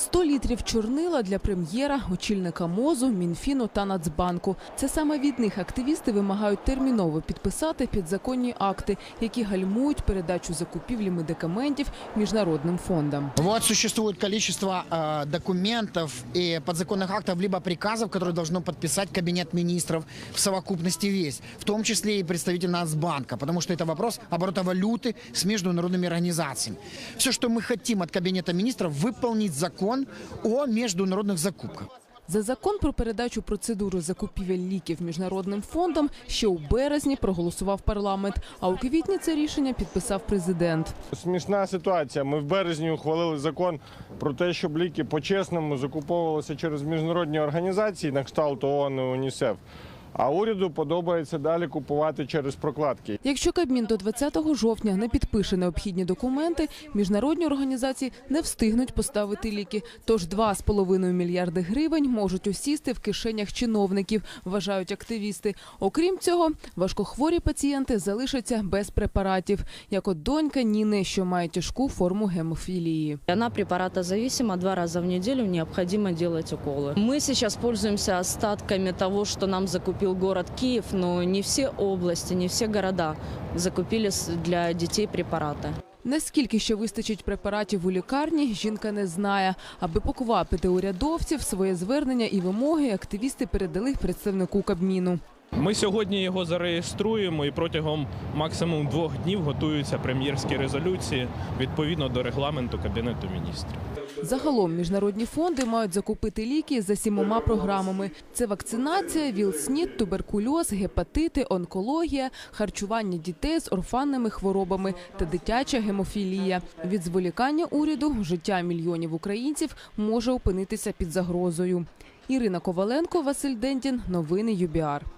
100 літрів чорнила для прем'єра, очільника МОЗу, Мінфіну та Нацбанку. Це саме від них активісти вимагають терміново підписати підзаконні акти, які гальмують передачу закупівлі медикаментів міжнародним фондам. Вот существует количество э, документов и подзаконных актов, либо приказов, которые должно подписать Кабинет министров в совокупности весь, в том числе и представитель Нацбанка, потому что это вопрос оборота валюты с международными организациями. Все, что мы хотим от Кабинета министров, выполнить закон о международных закупках. За закон про передачу процедури закупівель ліків міжнародним фондам ще у березні проголосував парламент, а у квітні це рішення підписав президент. Смішна ситуація. Ми в березні ухвалили закон про те, щоб ліки по-чесному закуповувалися через міжнародні організації на кшталт ООН і УНІСЕФ. А уряду подобається далі купувати через прокладки. Якщо Кабмін до 20 жовтня не підпише необхідні документи, міжнародні організації не встигнуть поставити ліки. Тож 2,5 мільярди гривень можуть осісти в кишенях чиновників, вважають активісти. Окрім цього, важкохворі пацієнти залишаться без препаратів, як от донька Ніни, що має тяжку форму гемофілії. Она препаратозависима, два раза в неделю необходимо делать уколы. Мы сейчас пользуемся остатками того, что нам закупил город Киев, но не все области, не все города закупили для детей препараты. Наскільки ще вистачить препаратів у лікарні, жінка не знає. Аби поквапити урядовців, своє звернення і вимоги активісти передали представнику Кабміну. Ми сьогодні його зареєструємо і протягом максимум двох днів готуються прем'єрські резолюції відповідно до регламенту Кабінету міністрів. Загалом міжнародні фонди мають закупити ліки за сімома програмами: це вакцинація, ВІЛ-СНІД, туберкульоз, гепатити, онкологія, харчування дітей з орфанними хворобами та дитяча гемофілія. Від зволікання уряду життя мільйонів українців може опинитися під загрозою. Ірина Коваленко, Василь Дендін. Новини ЮБІАР.